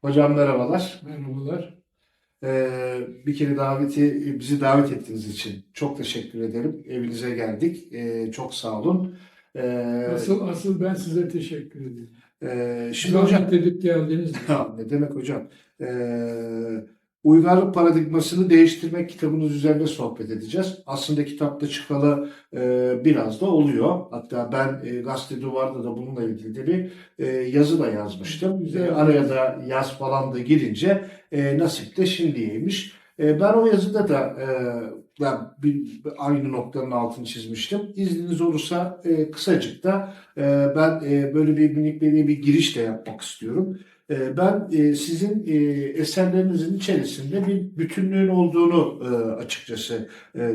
Hocam merhabalar. Merhabalar. Ee, bir kere daveti bizi davet ettiğiniz için çok teşekkür ederim. Evinize geldik. Ee, çok sağ olun. Ee, Asıl asıl ben size teşekkür ederim. e, şimdi hocam Zahmet edip geldiniz. Ha, ne demek hocam? Ee, uygarlık paradigmasını değiştirmek kitabınız üzerinde sohbet edeceğiz. Aslında kitapta çıkalı e, biraz da oluyor. Hatta ben e, gazete duvarda da bununla ilgili de bir e, yazı da yazmıştım. E, araya da yaz falan da girince e, nasip de şimdiymiş. E, ben o yazıda da e, ben bir, aynı noktanın altını çizmiştim. İzniniz olursa e, kısacık da e, ben e, böyle bir minik bir, bir giriş de yapmak istiyorum. E, Ben e, sizin e, eserlerinizin içerisinde bir bütünlüğün olduğunu e, açıkçası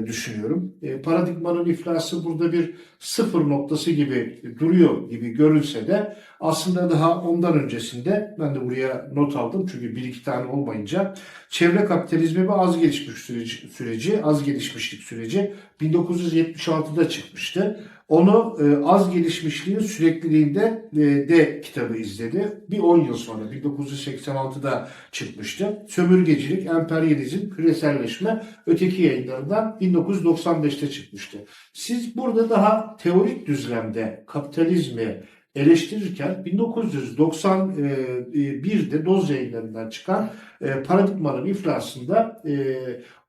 düşünüyorum. Paradigmanın iflası burada bir sıfır noktası gibi duruyor gibi görünse de aslında daha ondan öncesinde ben de buraya not aldım çünkü bir iki tane olmayınca çevre kapitalizmi ve az gelişmiş süreci, süreci az gelişmişlik süreci 1976'da çıkmıştı. Onu e, az gelişmişliğin sürekliliğinde e, de kitabı izledi. Bir 10 yıl sonra 1986'da çıkmıştı. Sömürgecilik, emperyalizm, küreselleşme öteki yayınlarından 1995'te çıkmıştı. Siz burada daha teorik düzlemde kapitalizmi eleştirirken 1991'de Doz yayınlarından çıkan e, Paradigmanın iflasında e,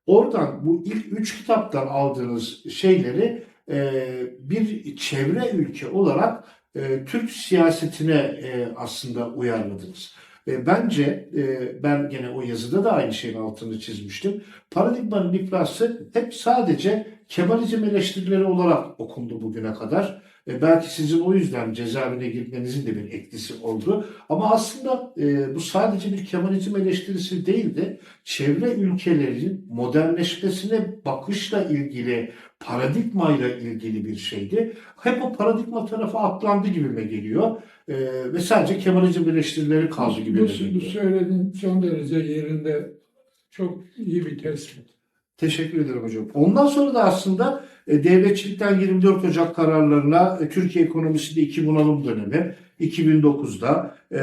oradan bu ilk üç kitaptan aldığınız şeyleri bir çevre ülke olarak e, Türk siyasetine e, aslında uyarladınız. E, bence e, ben gene o yazıda da aynı şeyin altını çizmiştim. Paradigmanın iflası hep sadece Kemalizm eleştirileri olarak okundu bugüne kadar. E, belki sizin o yüzden cezaevine girmenizin de bir etkisi oldu. Ama aslında e, bu sadece bir Kemalizm eleştirisi değildi. Çevre ülkelerin modernleşmesine bakışla ilgili, paradigmayla ilgili bir şeydi. Hep o paradigma tarafı atlandı gibime geliyor. E, ve sadece Kemalizm eleştirileri kaldı gibi. Bu, bu söylediğin son derece yerinde çok iyi bir tespit. Teşekkür ederim hocam. Ondan sonra da aslında e, devletçilikten 24 Ocak kararlarına e, Türkiye ekonomisinde iki bunalım dönemi 2009'da e,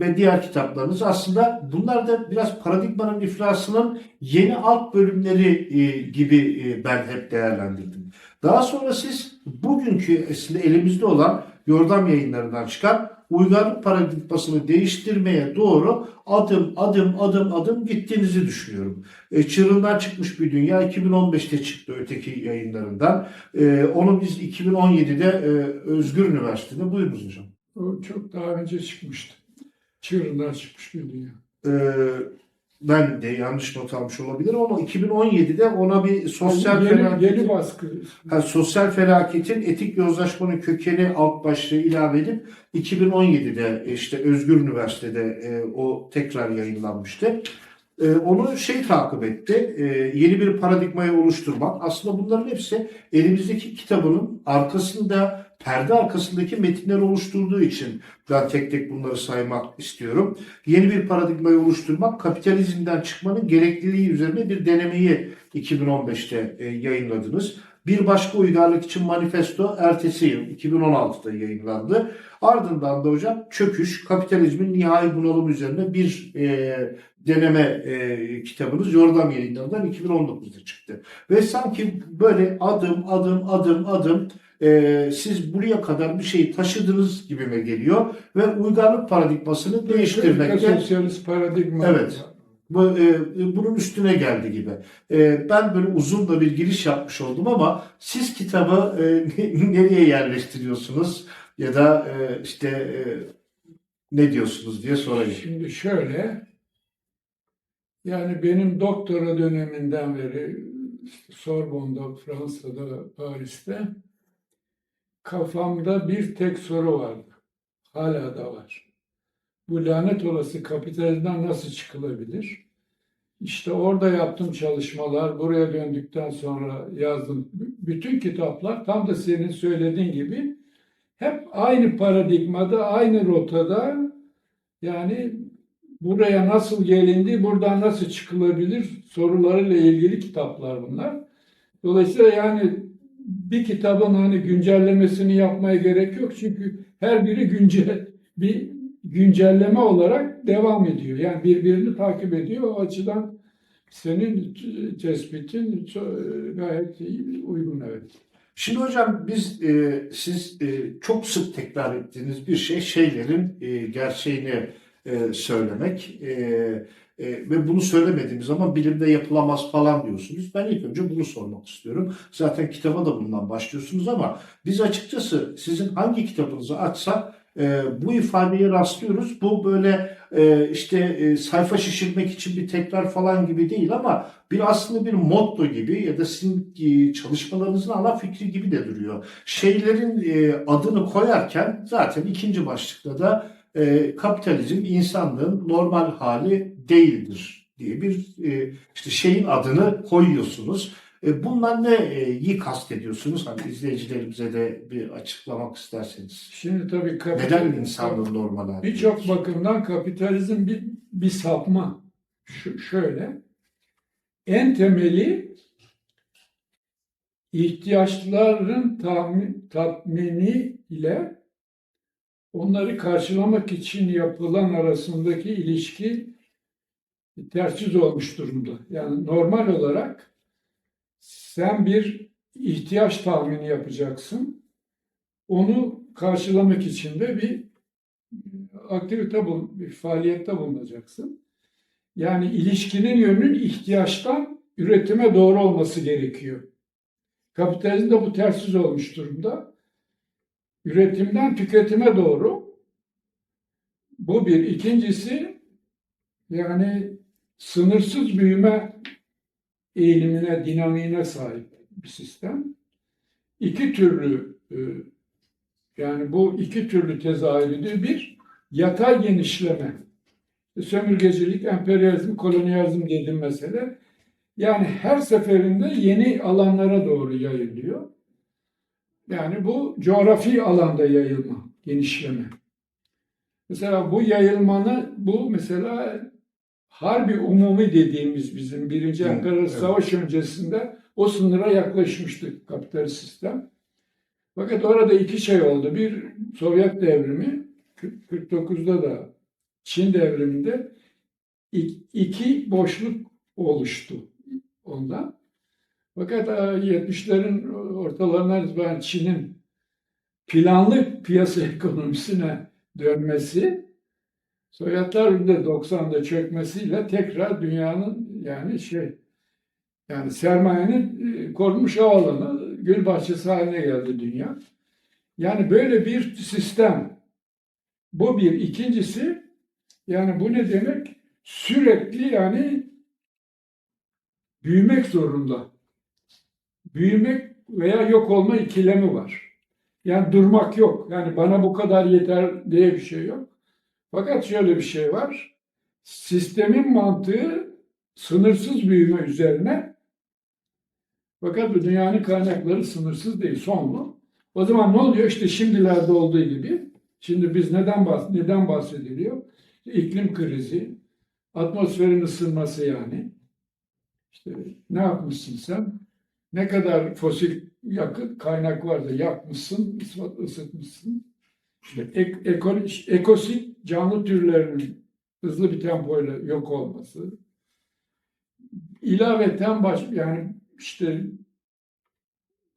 ve diğer kitaplarınız aslında bunlar da biraz paradigmanın iflasının yeni alt bölümleri gibi ben hep değerlendirdim. Daha sonra siz bugünkü elimizde olan Yordam yayınlarından çıkan uygarlık paradigmasını değiştirmeye doğru adım adım adım adım gittiğinizi düşünüyorum. E, çığırından çıkmış bir dünya 2015'te çıktı öteki yayınlarından. E, onu biz 2017'de e, Özgür Üniversitesi'nde buyurunuz hocam. O çok daha önce çıkmıştı. Çığırından çıkmış bir dünya. E, ben de yanlış not almış olabilirim ama 2017'de ona bir sosyal yeni, felaket, yeni baskı. ha, sosyal felaketin etik yozlaşmanın kökeni alt başlığı ilave edip 2017'de işte Özgür Üniversitede e, o tekrar yayınlanmıştı. E, onu şey takip etti. e, yeni bir paradigmayı oluşturmak. Aslında bunların hepsi elimizdeki kitabının arkasında perde arkasındaki metinleri oluşturduğu için ben tek tek bunları saymak istiyorum. Yeni bir paradigmayı oluşturmak, kapitalizmden çıkmanın gerekliliği üzerine bir denemeyi 2015'te e, yayınladınız. Bir başka uygarlık için manifesto ertesi yıl 2016'da yayınlandı. Ardından da hocam çöküş, kapitalizmin nihai bunalım üzerine bir e, deneme e, kitabınız Yordam yayınlarından 2019'da çıktı. Ve sanki böyle adım adım adım adım e, siz buraya kadar bir şeyi taşıdınız gibime geliyor ve uygarlık paradigmasını değiştirmekte Sosyalist paradigma. Evet. bu, e, bunun üstüne geldi gibi. E, ben böyle uzun da bir giriş yapmış oldum ama siz kitabı e, nereye yerleştiriyorsunuz ya da e, işte e, ne diyorsunuz diye sorayım. Şimdi şöyle, yani benim doktora döneminden beri işte Sorbonne'da, Fransa'da, Paris'te kafamda bir tek soru vardı. Hala da var. Bu lanet olası kapitalizmden nasıl çıkılabilir? İşte orada yaptığım çalışmalar, buraya döndükten sonra yazdım. Bütün kitaplar tam da senin söylediğin gibi hep aynı paradigmada, aynı rotada yani buraya nasıl gelindi, buradan nasıl çıkılabilir sorularıyla ilgili kitaplar bunlar. Dolayısıyla yani bir kitabın hani güncellemesini yapmaya gerek yok çünkü her biri güncel bir güncelleme olarak devam ediyor. Yani birbirini takip ediyor. O açıdan senin tespitin gayet uygun evet. Şimdi hocam biz e, siz e, çok sık tekrar ettiğiniz bir şey şeylerin e, gerçeğini e, söylemek e, e, ve bunu söylemediğimiz zaman bilimde yapılamaz falan diyorsunuz. Ben ilk önce bunu sormak istiyorum. Zaten kitaba da bundan başlıyorsunuz ama biz açıkçası sizin hangi kitabınızı açsak e, bu ifadeye rastlıyoruz. Bu böyle e, işte e, sayfa şişirmek için bir tekrar falan gibi değil ama bir aslında bir motto gibi ya da sizin e, çalışmalarınızın ana fikri gibi de duruyor. Şeylerin e, adını koyarken zaten ikinci başlıkta da e, kapitalizm insanlığın normal hali değildir diye bir e, işte şeyin adını koyuyorsunuz. E, bundan ne e, iyi kastediyorsunuz? Hani izleyicilerimize de bir açıklamak isterseniz. Şimdi tabii Neden kapital, insanlığın normal birçok bakımdan kapitalizm bir, bir sapma. Şu, şöyle, en temeli ihtiyaçların tahmin, tatmini ile onları karşılamak için yapılan arasındaki ilişki ters yüz olmuş durumda. Yani normal olarak sen bir ihtiyaç tahmini yapacaksın. Onu karşılamak için de bir aktivite, bul- bir faaliyette bulunacaksın. Yani ilişkinin yönünün ihtiyaçtan üretime doğru olması gerekiyor. Kapitalizmde bu ters yüz olmuş durumda. Üretimden tüketime doğru. Bu bir. İkincisi yani sınırsız büyüme eğilimine, dinamiğine sahip bir sistem. İki türlü e, yani bu iki türlü tezahür ediyor. Bir, yatay genişleme. Sömürgecilik, emperyalizm, kolonyalizm dediğim mesele. Yani her seferinde yeni alanlara doğru yayılıyor. Yani bu coğrafi alanda yayılma, genişleme. Mesela bu yayılmanı, bu mesela harbi umumi dediğimiz bizim birinci Evet, emperyalist evet. savaş öncesinde o sınıra yaklaşmıştı kapitalist sistem. Fakat orada iki şey oldu. Bir Sovyet devrimi, 49'da da Çin devriminde ik- iki boşluk oluştu ondan. Fakat e, 70'lerin ortalarına itibaren Çin'in planlı piyasa ekonomisine dönmesi, Sovyetler de 90'da çökmesiyle tekrar dünyanın yani şey yani sermayenin e, korunmuş alanı, gül bahçesi haline geldi dünya. Yani böyle bir sistem. Bu bir. İkincisi yani bu ne demek? Sürekli yani büyümek zorunda. Büyümek veya yok olma ikilemi var. Yani durmak yok. Yani bana bu kadar yeter diye bir şey yok. Fakat şöyle bir şey var. Sistemin mantığı sınırsız büyüme üzerine fakat bu dünyanın kaynakları sınırsız değil, sonlu. O zaman ne oluyor? İşte şimdilerde olduğu gibi. Şimdi biz neden bahs neden bahsediliyor? İklim krizi, atmosferin ısınması yani. İşte ne yapmışsın sen? Ne kadar fosil yakıt kaynak varsa yakmışsın, ısıt- ısıtmışsın. İşte ek, eko, ekosit canlı türlerinin hızlı bir tempoyla yok olması. İlaveten baş, yani işte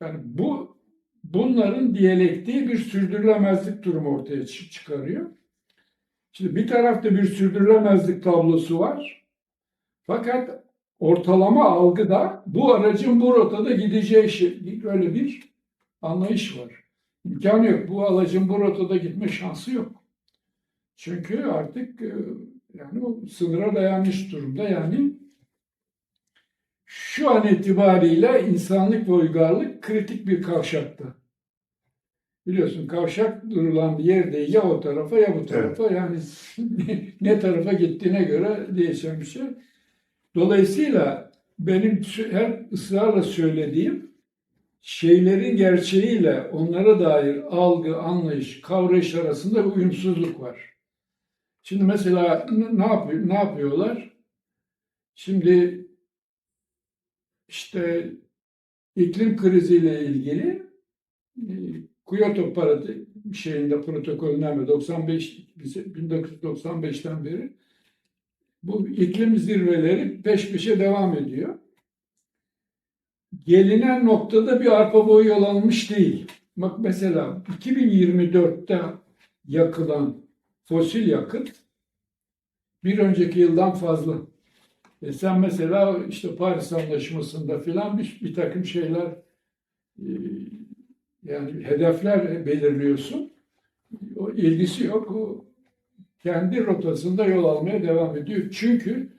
yani bu bunların diyalektiği bir sürdürülemezlik durumu ortaya çı- çıkarıyor. Şimdi bir tarafta bir sürdürülemezlik tablosu var. Fakat ortalama algıda bu aracın bu rotada gideceği şey, öyle bir anlayış var. İmkanı yok. Bu aracın bu rotada gitme şansı yok. Çünkü artık e, yani o sınıra dayanmış durumda. Yani şu an itibariyle insanlık ve uygarlık kritik bir kavşakta. Biliyorsun kavşak durulan bir yerde ya o tarafa ya bu tarafa yani ne tarafa gittiğine göre değişen bir şey. Dolayısıyla benim her ısrarla söylediğim şeylerin gerçeğiyle onlara dair algı, anlayış, kavrayış arasında bir uyumsuzluk var. Şimdi mesela ne yapıyor, ne yapıyorlar? Şimdi işte iklim kriziyle ilgili e, Kyoto Parati şeyinde protokolünden ve 95 1995'ten beri bu iklim zirveleri peş peşe devam ediyor. Gelinen noktada bir arpa boyu yol alınmış değil. Bak mesela 2024'te yakılan fosil yakıt bir önceki yıldan fazla. E sen mesela işte Paris Anlaşması'nda filan bir, bir takım şeyler e, yani hedefler belirliyorsun. O ilgisi yok. O kendi rotasında yol almaya devam ediyor. Çünkü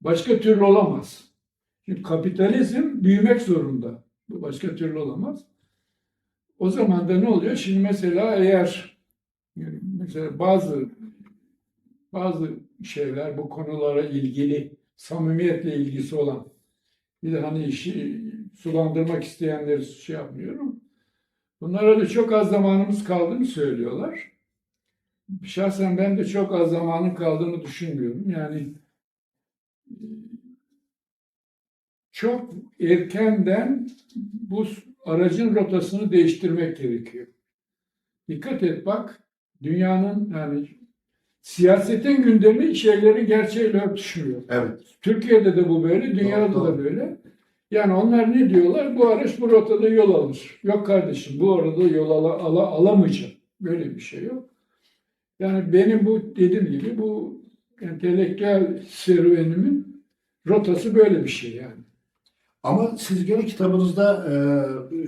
başka türlü olamaz. Çünkü kapitalizm büyümek zorunda. Bu başka türlü olamaz. O zaman da ne oluyor? Şimdi mesela eğer mesela bazı bazı şeyler bu konulara ilgili samimiyetle ilgisi olan bir de hani işi sulandırmak isteyenleri şey yapmıyorum. Bunlara da çok az zamanımız kaldığını söylüyorlar. Şahsen ben de çok az zamanın kaldığını düşünmüyorum. Yani e, çok erkenden bu aracın rotasını değiştirmek gerekiyor. Dikkat et bak dünyanın yani siyasetin gündemi şeylerin gerçeğiyle örtüşmüyor. Evet. Türkiye'de de bu böyle, dünyada Doğru, da böyle. Yani onlar ne diyorlar? Bu araç bu rotada yol alır. Yok kardeşim bu arada yol ala, ala, alamayacak. Böyle bir şey yok. Yani benim bu dediğim gibi bu entelektüel serüvenimin rotası böyle bir şey yani. Ama siz gene kitabınızda e,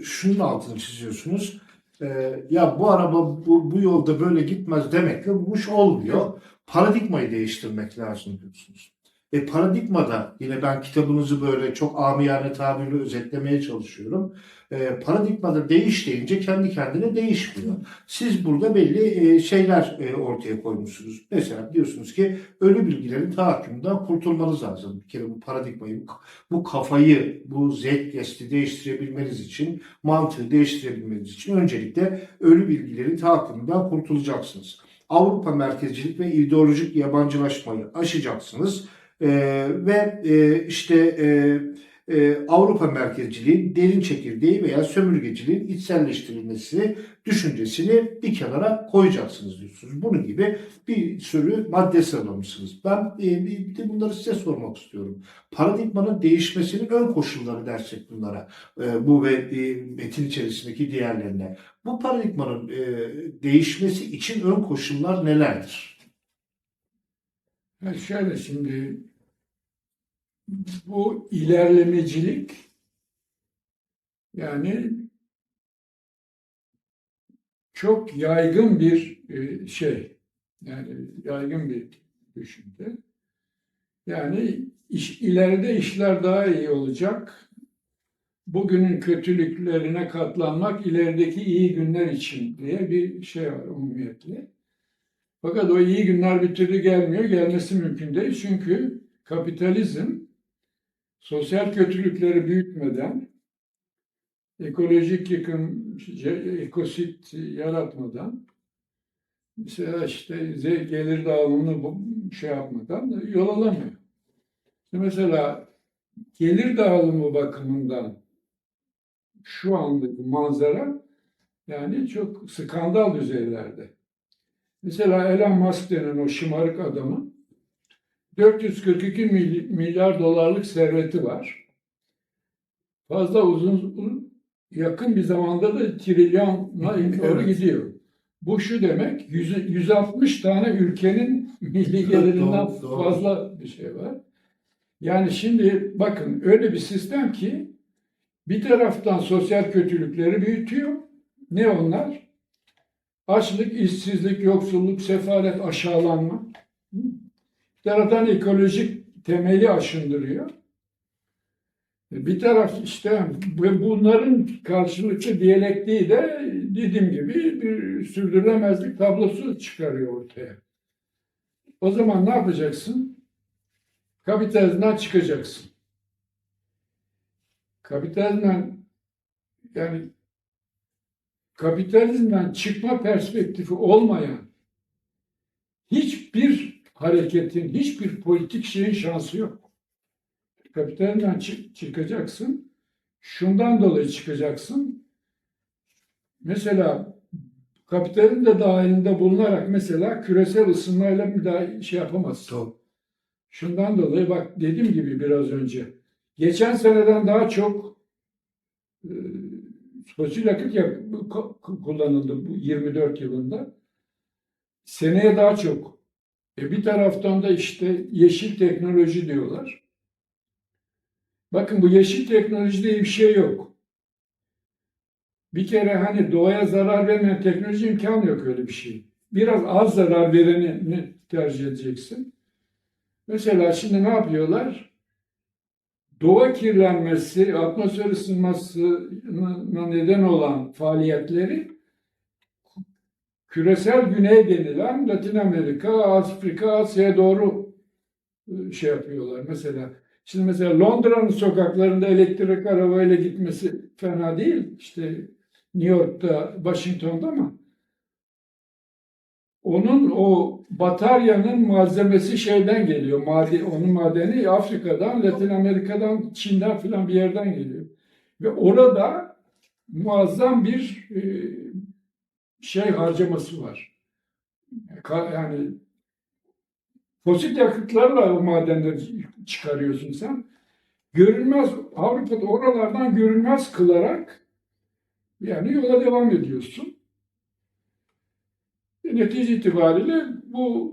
şunun altını çiziyorsunuz. E, ya bu araba bu, bu yolda böyle gitmez demekle bu iş olmuyor. Paradigmayı değiştirmek lazım diyorsunuz. E paradigmada yine ben kitabınızı böyle çok amiyane tabirle özetlemeye çalışıyorum. E, paradigmada değiş deyince kendi kendine değişmiyor. Siz burada belli e, şeyler e, ortaya koymuşsunuz. Mesela diyorsunuz ki ölü bilgilerin tahakkümünden kurtulmanız lazım. Bir kere bu paradigmayı, bu kafayı, bu zeitgeist'i değiştirebilmeniz için, mantığı değiştirebilmeniz için öncelikle ölü bilgilerin tahakkümünden kurtulacaksınız. Avrupa merkezcilik ve ideolojik yabancılaşmayı aşacaksınız. Ee, ve e, işte e, e, Avrupa merkezciliğin derin çekirdeği veya sömürgeciliğin içselleştirilmesi düşüncesini bir kenara koyacaksınız diyorsunuz. Bunun gibi bir sürü madde sıralamışsınız. Ben e, bir de bunları size sormak istiyorum. Paradigmanın değişmesinin ön koşulları dersek bunlara. E, bu ve e, metin içerisindeki diğerlerine. Bu paradigmanın e, değişmesi için ön koşullar nelerdir? Yani şöyle şimdi bu ilerlemecilik yani çok yaygın bir e, şey. Yani yaygın bir düşünce. Yani iş, ileride işler daha iyi olacak. Bugünün kötülüklerine katlanmak ilerideki iyi günler için diye bir şey var umumiyetle. Fakat o iyi günler bir türlü gelmiyor. Gelmesi mümkün değil. Çünkü kapitalizm sosyal kötülükleri büyütmeden, ekolojik yıkım, ekosit yaratmadan, mesela işte gelir dağılımını bu şey yapmadan yol alamıyor. İşte mesela gelir dağılımı bakımından şu andaki manzara yani çok skandal düzeylerde. Mesela Elon Musk denen o şımarık adamın 442 mil- milyar dolarlık serveti var. Fazla uzun yakın bir zamanda da trilyona doğru gidiyor. Bu şu demek 100 160 tane ülkenin milli gelirinden fazla bir şey var. Yani şimdi bakın öyle bir sistem ki bir taraftan sosyal kötülükleri büyütüyor. Ne onlar? Açlık, işsizlik, yoksulluk, sefalet, aşağılanma. Bir taraftan ekolojik temeli aşındırıyor. Bir taraf işte bu- bunların karşılıklı diyalektiği de dediğim gibi bir sürdürülemezlik tablosu çıkarıyor ortaya. O zaman ne yapacaksın? Kapitalizmden çıkacaksın. Kapitalizmden yani kapitalizmden çıkma perspektifi olmayan hiçbir hareketin, hiçbir politik şeyin şansı yok. Kapitalizmden çık- çıkacaksın. Şundan dolayı çıkacaksın. mesela kapitalizm de dahilinde bulunarak mesela küresel ısınmayla müdahale şey yapamazsın. Doğru. Şundan dolayı bak dediğim gibi biraz önce geçen seneden daha çok e, fosil yakıt yak- ku- kullanıldı bu 24 yılında. Seneye daha çok. E bir taraftan da işte yeşil teknoloji diyorlar. Bakın bu yeşil teknoloji diye bir şey yok. Bir kere hani doğaya zarar vermeyen teknoloji imkanı yok öyle bir şey. Biraz az zarar vereni tercih edeceksin. Mesela şimdi ne yapıyorlar? Doğa kirlenmesi, atmosfer ısınmasına neden olan faaliyetleri küresel güney denilen Latin Amerika, Afrika, Asya'ya doğru e, şey yapıyorlar. Mesela şimdi mesela Londra'nın sokaklarında elektrik arabayla gitmesi fena değil. İşte New York'ta, Washington'da ama onun o bataryanın malzemesi şeyden geliyor. Made, onun madeni Afrika'dan, Latin Amerika'dan, Çin'den filan bir yerden geliyor. Ve orada muazzam bir e, şey harcaması var. Yani fosil yakıtlarla o madenleri çıkarıyorsun sen. Görünmez, Avrupa'da oralardan görünmez kılarak yani yola devam ediyorsun. E, Netice itibariyle bu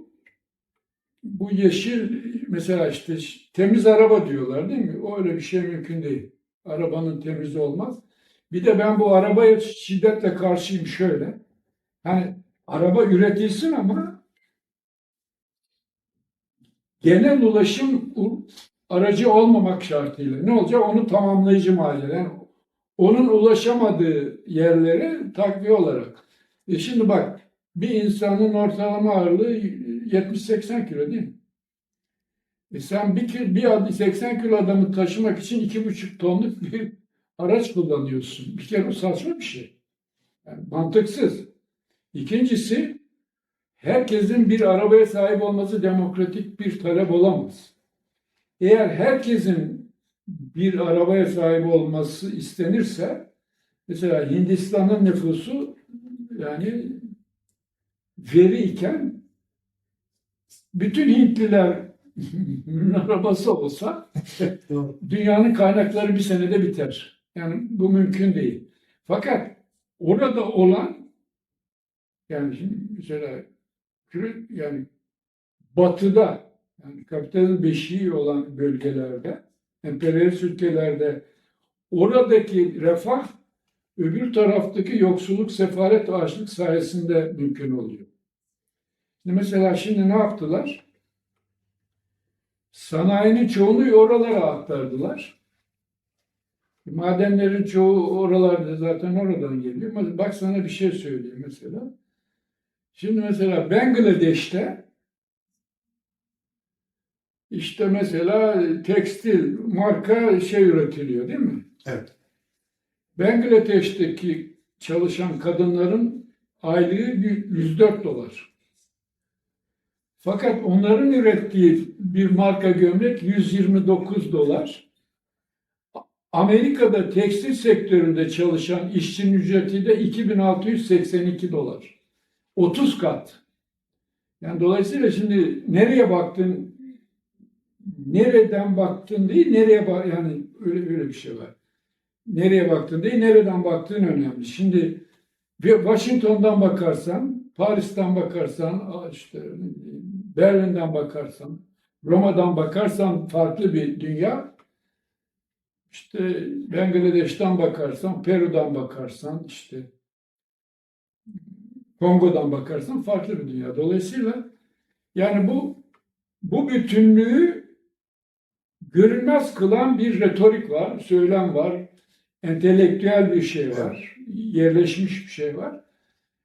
bu yeşil mesela işte temiz araba diyorlar değil mi? Öyle bir şey mümkün değil. Arabanın temiz olmaz. Bir de ben bu arabaya şiddetle karşıyım şöyle. Hani araba üretilsin ama genel ulaşım aracı olmamak şartıyla. Ne olacak? Onu tamamlayıcı malzeme. Yani onun ulaşamadığı yerlere takviye olarak. E şimdi bak bir insanın ortalama ağırlığı 70-80 kilo değil mi? E sen bir, bir ad- 80 kilo adamı taşımak için 2,5 tonluk bir araç kullanıyorsun. Bir kere o saçma bir şey. Yani mantıksız. İkincisi herkesin bir arabaya sahip olması demokratik bir talep olamaz. Eğer herkesin bir arabaya sahip olması istenirse mesela Hindistan'ın nüfusu yani veri iken bütün Hintliler arabası olsa dünyanın kaynakları bir senede biter. Yani bu mümkün değil. Fakat orada olan yani şimdi mesela yani batıda yani kapitalizm beşiği olan bölgelerde emperyalist ülkelerde oradaki refah öbür taraftaki yoksulluk, sefalet açlık sayesinde mümkün oluyor. Şimdi mesela şimdi ne yaptılar? Sanayinin çoğunu oralara aktardılar. Madenlerin çoğu oralarda zaten oradan geliyor. Bak sana bir şey söyleyeyim mesela. Şimdi mesela Bangladeş'te işte mesela tekstil marka şey üretiliyor değil mi? Evet. Bangladeş'teki çalışan kadınların aylığı 104 dolar. Fakat onların ürettiği bir marka gömlek 129 dolar. Amerika'da tekstil sektöründe çalışan işçinin ücreti de 2682 dolar. 30 kat. Yani dolayısıyla şimdi nereye baktın, nereden baktın değil, nereye bak yani öyle öyle bir şey var. Nereye baktın değil, nereden baktığın önemli. Şimdi Washington'dan bakarsan, Paris'ten bakarsan, işte Berlin'den bakarsan, Roma'dan bakarsan farklı bir dünya. İşte Bangladeş'ten bakarsan, Peru'dan bakarsan, işte Kongo'dan bakarsan farklı bir dünya. Dolayısıyla yani bu bu bütünlüğü görünmez kılan bir retorik var, söylem var, entelektüel bir şey var, yerleşmiş bir şey var.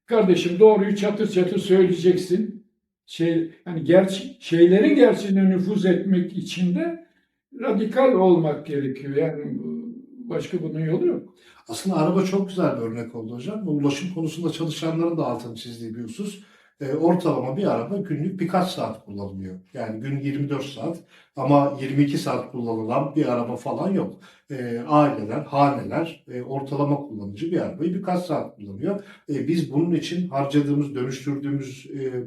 Kardeşim doğruyu çatır çatır söyleyeceksin. Şey, yani gerçi, şeylerin gerçeğine nüfuz etmek için de radikal olmak gerekiyor. Yani başka bunun yolu yok. Aslında araba çok güzel bir örnek oldu hocam. Bu ulaşım konusunda çalışanların da altını çizdiği bir husus. e, ortalama bir araba günlük birkaç saat kullanılıyor. Yani gün 24 saat ama 22 saat kullanılan bir araba falan yok. E, aileler, haneler e, ortalama kullanıcı bir arabayı birkaç saat kullanıyor. E, biz bunun için harcadığımız, dönüştürdüğümüz e,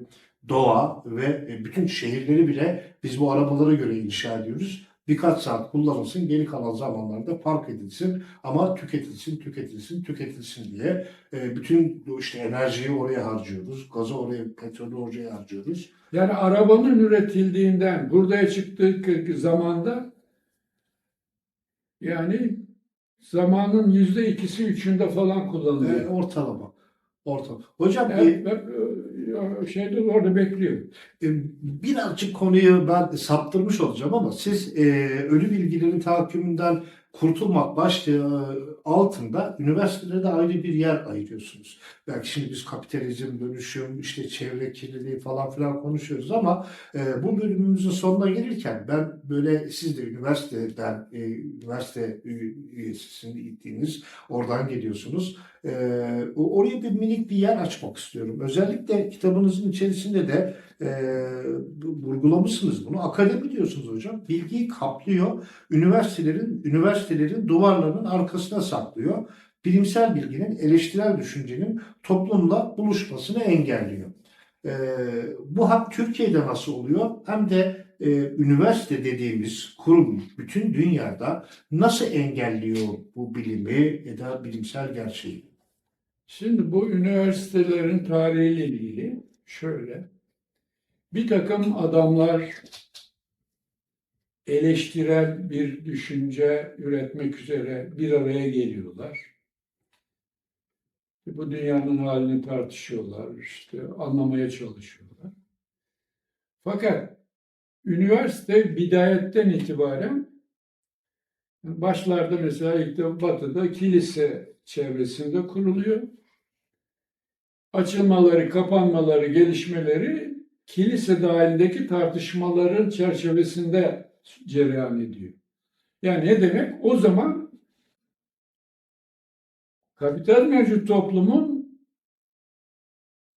doğa ve e, bütün şehirleri bile biz bu arabalara göre inşa ediyoruz. Birkaç saat kullanılsın, geri kalan zamanlarda park edilsin ama tüketilsin, tüketilsin, tüketilsin diye e, bütün işte enerjiyi oraya harcıyoruz, gazı oraya, petrolü oraya harcıyoruz. Yani arabanın üretildiğinden buraya çıktığı zamanda yani zamanın yüzde ikisi üçünde falan E, kullanılıyor. ortalama. Ortalama. Hocam e, e, şeyde orada bekliyor. E, Birazcık konuyu ben saptırmış olacağım ama siz e, ölü bilgilerin tahakkümünden kurtulmak başlığı altında üniversitelere de ayrı bir yer ayırıyorsunuz. Belki şimdi biz kapitalizm, dönüşüm, işte çevre kirliliği falan filan konuşuyoruz ama e, bu bölümümüzün sonuna gelirken ben böyle siz de üniversiteden, e, üniversite üyesisini gittiğiniz, oradan geliyorsunuz. E, oraya bir minik bir yer açmak istiyorum. Özellikle kitabınızın içerisinde de e, vurgulamışsınız bunu. Akademi diyorsunuz hocam. Bilgiyi kaplıyor. Üniversitelerin üniversitelerin duvarlarının arkasına saklıyor. Bilimsel bilginin, eleştirel düşüncenin toplumla buluşmasını engelliyor. E, bu hem Türkiye'de nasıl oluyor hem de e, üniversite dediğimiz kurum bütün dünyada nasıl engelliyor bu bilimi ya da bilimsel gerçeği? Şimdi bu üniversitelerin tarihiyle ilgili şöyle bir takım adamlar eleştirel bir düşünce üretmek üzere bir araya geliyorlar. Bu dünyanın halini tartışıyorlar, işte anlamaya çalışıyorlar. Fakat üniversite bidayetten itibaren başlarda mesela ilk de batıda kilise çevresinde kuruluyor. Açılmaları, kapanmaları, gelişmeleri kilise dahilindeki tartışmaların çerçevesinde cereyan ediyor. Yani ne demek? O zaman kapital mevcut toplumun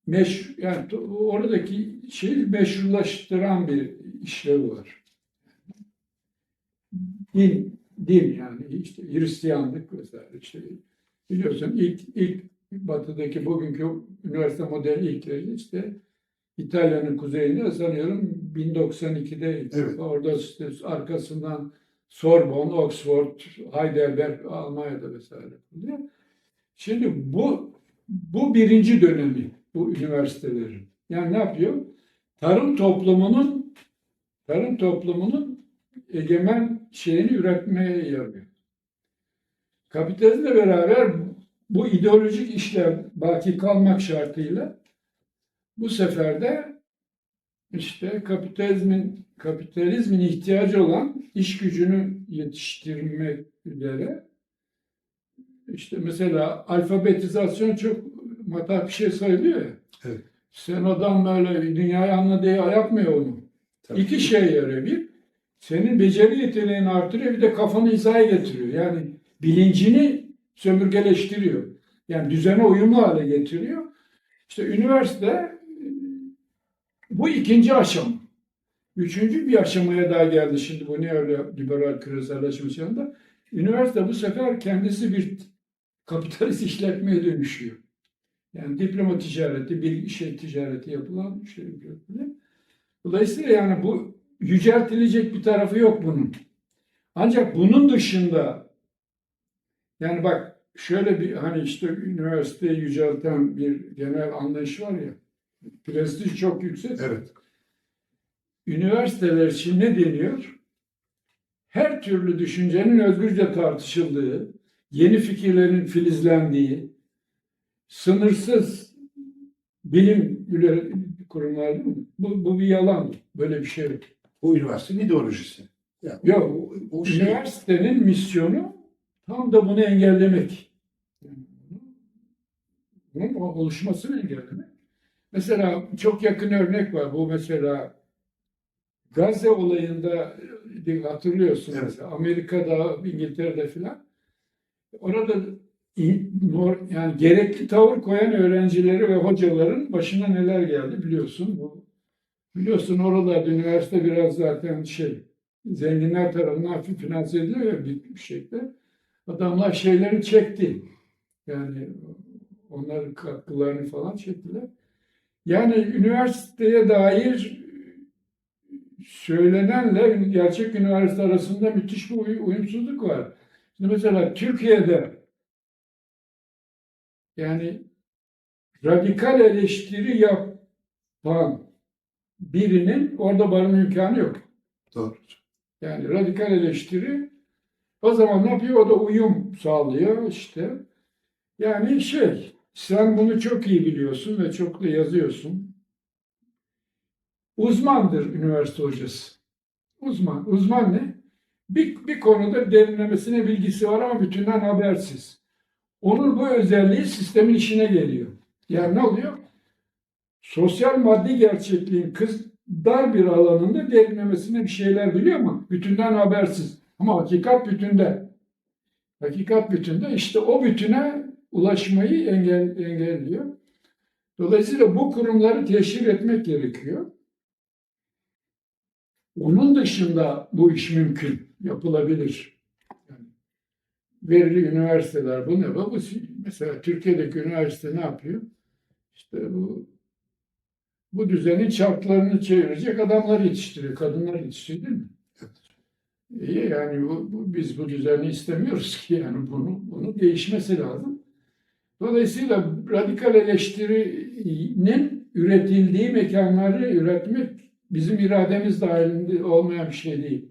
meş, yani oradaki şeyi meşrulaştıran bir işlevi var. Din, din yani işte Hristiyanlık vesaire işte biliyorsun ilk ilk batıdaki bugünkü üniversite modeli ilkleri işte İtalya'nın kuzeyinde sanıyorum 1092'de Evet. orada işte arkasından Sorbonne, Oxford, Heidelberg Almanya'da vesaire. Şimdi bu bu birinci dönemi bu üniversitelerin. Yani ne yapıyor? Tarım toplumunun tarım toplumunun egemen şeyini üretmeye yarıyor. Kapitalizmle beraber bu ideolojik işler baki kalmak şartıyla bu sefer de işte kapitalizmin kapitalizmin ihtiyacı olan iş gücünü yetiştirmek üzere işte mesela alfabetizasyon çok matah bir şey sayılıyor ya. Evet. Sen adam böyle dünyayı anla diye yapmıyor onu. Tabii. İki şey yarıyor. Bir, senin beceri yeteneğini artırıyor bir de kafanı hizaya getiriyor. Yani bilincini sömürgeleştiriyor. Yani düzene uyumlu hale getiriyor. İşte üniversite bu ikinci aşama. Üçüncü bir aşamaya daha geldi şimdi bu neoliberal küreselleşme çağında. Üniversite bu sefer kendisi bir kapitalist işletmeye dönüşüyor. Yani diploma ticareti, bir şey ticareti yapılan şey. Dolayısıyla yani bu yüceltilecek bir tarafı yok bunun. Ancak bunun dışında yani bak şöyle bir hani işte üniversiteyi yücelten bir genel anlayış var ya prestij çok yüksek. Evet. Üniversiteler için ne deniyor? Her türlü düşüncenin özgürce tartışıldığı, yeni fikirlerin filizlendiği, sınırsız bilim üre- kurumlar değil mi? Bu, bu bir yalan. Böyle bir şey yok. Bu üniversitenin ideolojisi. Yani Yok. o, şey, Üniversitenin misyonu tam da bunu engellemek. Bunun oluşmasını engellemek. Mesela çok yakın örnek var. Bu mesela Gazze olayında e, hatırlıyorsun Evet. mesela Amerika'da, İngiltere'de filan. Orada yani gerekli tavır koyan öğrencileri ve hocaların başına neler geldi biliyorsun. Bu, biliyorsun oralarda üniversite biraz zaten şey zenginler tarafından hafif finanse ediliyor ya bir bir şekilde. Adamlar şeyleri çekti. Yani onların katkılarını falan çektiler. Yani üniversiteye dair söylenenle gerçek üniversite arasında müthiş bir uy- uyumsuzluk var. Şimdi mesela Türkiye'de yani radikal eleştiri yapan birinin orada barınma imkanı yok. Doğru. Yani radikal eleştiri o zaman ne yapıyor? O da uyum sağlıyor işte. Yani şey, sen bunu çok iyi biliyorsun ve çok da yazıyorsun. Uzmandır üniversite hocası. Uzman. Uzman ne? Bir, bir konuda derinlemesine bilgisi var ama bütünden habersiz. Onun bu özelliği sistemin işine geliyor. Yani ne oluyor? Sosyal maddi gerçekliğin kız dar bir alanında derinlemesine bir şeyler biliyor ama bütünden habersiz. Ama hakikat bütünde. Hakikat bütünde işte o bütüne ulaşmayı engel, engelliyor. Dolayısıyla bu kurumları teşhir etmek gerekiyor. Onun dışında bu iş mümkün, yapılabilir. Yani verili üniversiteler bu ne? Bu mesela Türkiye'deki üniversite ne yapıyor? İşte bu bu düzenin çarklarını çevirecek adamlar yetiştiriyor, kadınlar yetiştiriyor değil mi? İyi yani bu, bu- biz bu düzeni istemiyoruz ki yani bunu bunu değişmesi lazım. Dolayısıyla radikal eleştirinin üretildiği mekanları üretmek bizim irademiz dahilinde olmayan bir şey değil.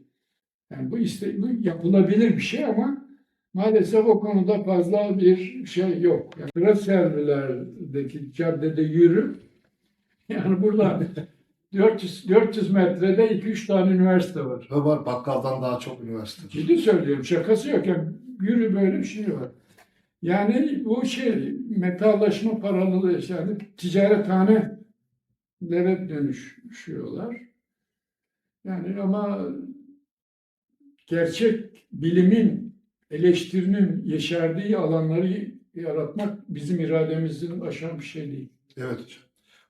Yani bu, iste, bu yapılabilir bir şey ama maalesef o konuda fazla bir şey yok. Yani Graservilerdeki caddede yürü. Yani burada 400, 400 metrede 2-3 tane üniversite var. Ve var bakkaldan daha çok üniversite. Ciddi söylüyorum şakası yok. Yani yürü böyle bir şey var. Yani bu şey metallaşma paralılığı yani ticarethanelere dönüşüyorlar. Yani ama gerçek bilimin, eleştirinin yeşerdiği alanları yaratmak bizim irademizin aşan bir şey değil. Evet hocam.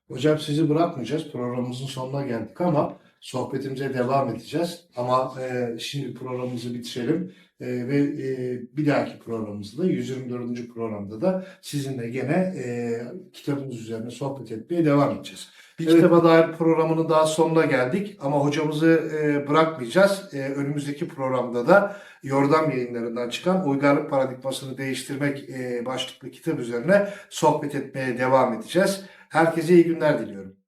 Hocam sizi bırakmayacağız. Programımızın sonuna geldik ama sohbetimize devam edeceğiz. Ama e, şimdi programımızı bitirelim. E, ve e, bir dahaki programımızda 124. programda da sizinle gene e, kitabımız üzerine sohbet etmeye devam edeceğiz. Bir Evet. kitaba dair programının daha sonuna geldik ama hocamızı e, bırakmayacağız. E, önümüzdeki programda da Yordam yayınlarından çıkan uygarlık paradigmasını değiştirmek e, başlıklı kitap üzerine sohbet etmeye devam edeceğiz. Herkese iyi günler diliyorum.